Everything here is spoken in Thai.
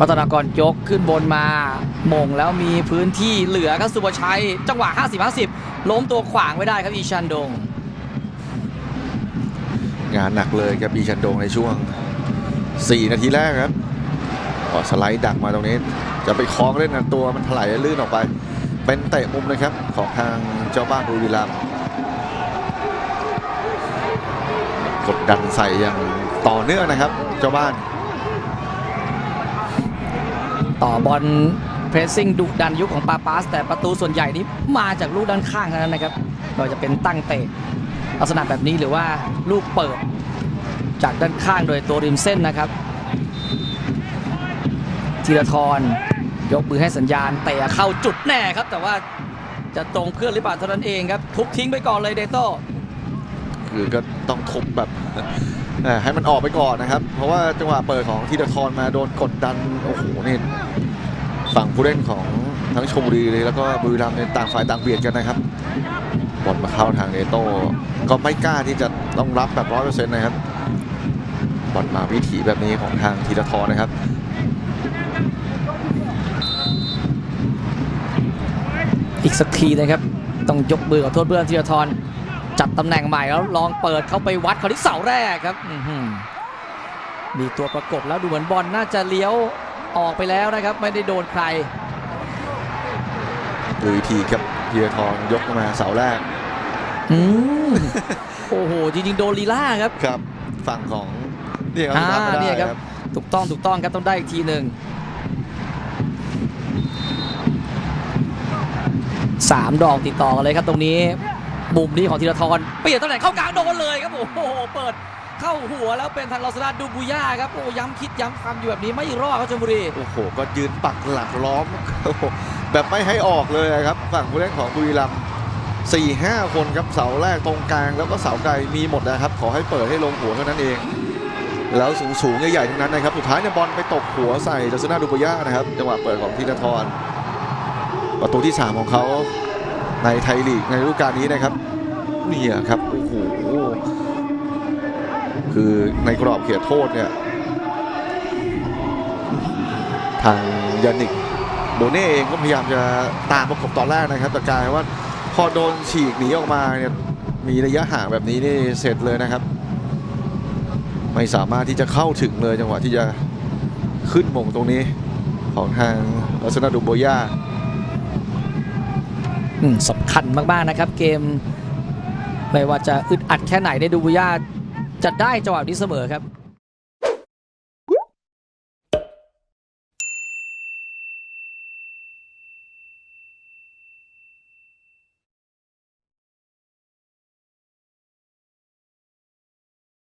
รัตนากรยกขึ้นบนมาม่งแล้วมีพื้นที่เหลือครับสุภชัย จังหวะ 50-50 ล้มตัวขวางไว้ได้ครับอีชันดง งานหนักเลยครับอีชันดงในช่วง 4 นาทีแรกครับก็สไลด์ดักมาตรงนี้ จะไปคล้องเล่นนะตัวมันถลายลื่นออกไป เป็นเตะมุมนะครับของทางเจ้าบ้านบุรีรัมย์กดดันใส่อย่างต่อเนื่องนะครับ เจ้าบ้าน ต่อบอลเพรสซิ่งดุดันยุคของปาปาส แต่ประตูส่วนใหญ่นี้มาจากลูกด้านข้างนั้นนะครับไม่ว่าจะเป็นตั้งเตะลักษณะแบบนี้หรือว่าลูกเปิด จากด้านข้างโดยตัวริมเส้นนะครับธีรทรยกมือให้สัญญาณเตะเข้าจุดแน่ครับ แต่ว่าจะตรงเพื่อนหรือเปล่าเท่านั้นเองครับทุบทิ้งไปก่อนเลยเดโต้คือก็ต้องทุบแบบ ให้มันออกไปก่อนนะครับ เพราะว่าจังหวะเปิดของธีรทรมาโดนกดดันโอ้โหนี่ฝั่งผู้เล่นของทั้งชมบุรีเลยแล้วก็บุรีรัมย์เนี่ยต่างฝ่ายต่างเบียดกันนะครับบอลมาเข้าทางเนโต้ก็ไม่กล้าที่จะต้องรับแบบร้อยเปอร์เซ็นต์นะครับบอลมาวิถีแบบนี้ของทางธีรทรนะครับอีกสักทีนะครับ ต้องยกมือขอโทษเพื่อนธีรทร จัดตำแหน่งใหม่แล้วลองเปิดเข้าไปวัดเขาที่เสาแรกครับอื้อหือมีตัวประกบแล้วดูเหมือนบอลน่าจะเลี้ยวออกไปแล้วนะครับ ไม่ได้โดนใครดูอีกทีครับธีรทรยกมาเสาแรกอืมโอ้โหจริงๆโดนลีล่าครับครับ ฝั่งของนี่ครับอ่าทำไม่ได้เนี่ยครับครับถูกต้องถูกต้องครับต้องได้อีกทีหนึ่งสามดอกติดต่อกันเลยครับตรงนี้ มุมนี้ของธีรทรเปลี่ยนตำแหน่งเข้ากลางโดนเลยครับโอ้โหเปิดเข้าหัวแล้วเป็นทางลอสนาดูบุย่าครับโอ้ย้ำคิดย้ำคำอยู่แบบนี้ไม่รอดครับชลบุรีโอ้โหก็ยืนปักหลักล้อมแบบไม่ให้ออกเลยครับฝั่งผู้เล่นของบุรีรัมย์สี่ห้าคนครับเสาแรกตรงกลางแล้วก็เสาไกลมีหมดนะครับ ขอให้เปิดให้ลงหัวเท่านั้นเอง แล้วสูงสูงใหญ่ๆทั้งนั้นนะครับสุดท้ายเนี่ยบอลไปตกหัวใส่ลักษณะดูบุย่านะครับจังหวะเปิดของธีรทรประตูที่ 3 ของเขา ในไทยลีกในฤดูกาลนี้นะครับนี่ครับโอ้โหคือในกรอบเขตโทษเนี่ยทางยานิกโบเน่เองก็พยายามจะตามประกบตอนแรกนะครับแต่กลายว่าพอโดนฉีกหนีออกมาเนี่ยมีระยะห่างแบบนี้นี่เสร็จเลยนะครับ ไม่สามารถที่จะเข้าถึงเลยจังหวะที่จะขึ้นมงตรงนี้ของทางลัสนาดูโบย่า สำคัญมากๆนะครับ เกม ไม่ว่าจะอึดอัดแค่ไหนในดูบุย่าจะได้จังหวะนี้เสมอครับ